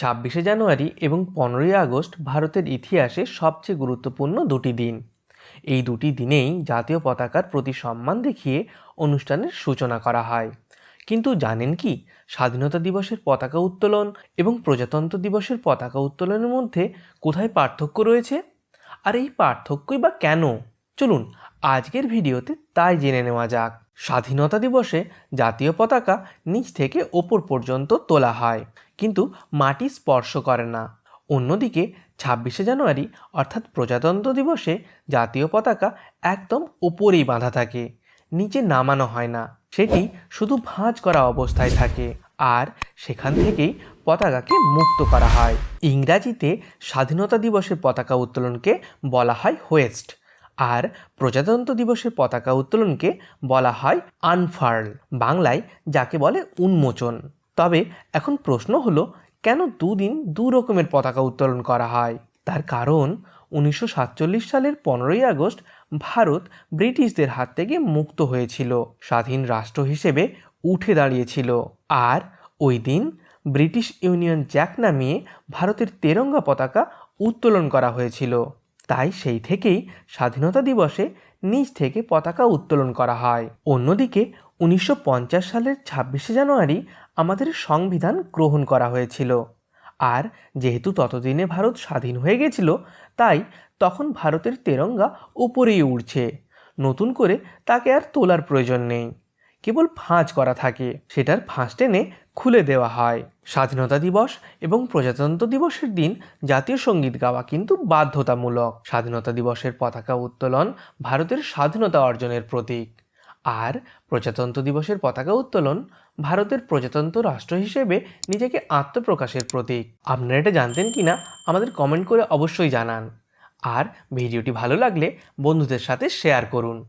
ছাব্বিশে জানুয়ারি এবং পনেরোই আগস্ট ভারতের ইতিহাসে সবচেয়ে গুরুত্বপূর্ণ দুটি দিন। এই দুটি দিনেই জাতীয় পতাকার প্রতি সম্মান দেখিয়ে অনুষ্ঠানের সূচনা করা হয়। কিন্তু জানেন কি, স্বাধীনতা দিবসের পতাকা উত্তোলন এবং প্রজাতন্ত্র দিবসের পতাকা উত্তোলনের মধ্যে কোথায় পার্থক্য রয়েছে? আর এই পার্থক্যই বা কেন? চলুন, আজকের ভিডিওতে তাই জেনে নেওয়া যাক। স্বাধীনতা দিবসে জাতীয় পতাকা নিচ থেকে ওপর পর্যন্ত তোলা হয়, কিন্তু মাটি স্পর্শ করে না। অন্যদিকে, ছাব্বিশে জানুয়ারি, অর্থাৎ প্রজাতন্ত্র দিবসে জাতীয় পতাকা একদম ওপরেই বাঁধা থাকে, নিচে নামানো হয় না, সেটি শুধু ভাঁজ করা অবস্থায় থাকে, আর সেখান থেকেই পতাকাকে মুক্ত করা হয়। ইংরাজিতে স্বাধীনতা দিবসের পতাকা উত্তোলনকে বলা হয় হোয়েস্ট। আর প্রজাতন্ত্র দিবসের পতাকা উত্তোলনকে বলা হয় আনফার্ল, বাংলায় যাকে বলে উন্মোচন। তবে এখন প্রশ্ন হলো, কেন দুদিন দু রকমের পতাকা উত্তোলন করা হয়? তার কারণ, উনিশশো সাতচল্লিশ সালের পনেরোই আগস্ট ভারত ব্রিটিশদের হাত থেকে মুক্ত হয়েছিল, স্বাধীন রাষ্ট্র হিসেবে উঠে দাঁড়িয়েছিল। আর ওই দিন ব্রিটিশ ইউনিয়ন জ্যাক নামিয়ে ভারতের তেরঙ্গা পতাকা উত্তোলন করা হয়েছিল। তাই সেই থেকেই স্বাধীনতা দিবসে নিজ থেকে পতাকা উত্তোলন করা হয়। অন্যদিকে, উনিশশো পঞ্চাশ সালের ছাব্বিশে জানুয়ারি আমাদের সংবিধান গ্রহণ করা হয়েছিল। আর যেহেতু ততদিনে ভারত স্বাধীন হয়ে গেছিল, তাই তখন ভারতের তেরঙ্গা উপরেই উড়ছে। নতুন করে তাকে আর তোলার প্রয়োজন নেই। কেবল ভাঁজ করা থাকে, সেটার ভাঁজ টেনে খুলে দেওয়া হয়। স্বাধীনতা দিবস এবং প্রজাতন্ত্র দিবসের দিন জাতীয় সংগীত গাওয়া কিন্তু বাধ্যতামূলক। স্বাধীনতা দিবসের পতাকা উত্তোলন ভারতের স্বাধীনতা অর্জনের প্রতীক। আর প্রজাতন্ত্র দিবসের পতাকা উত্তোলন ভারতের প্রজাতন্ত্র রাষ্ট্র হিসেবে নিজেকে আত্মপ্রকাশের প্রতীক। আপনারা এটা জানতেন কি না আমাদের কমেন্ট করে অবশ্যই জানান। আর ভিডিওটি ভালো লাগলে বন্ধুদের সাথে শেয়ার করুন।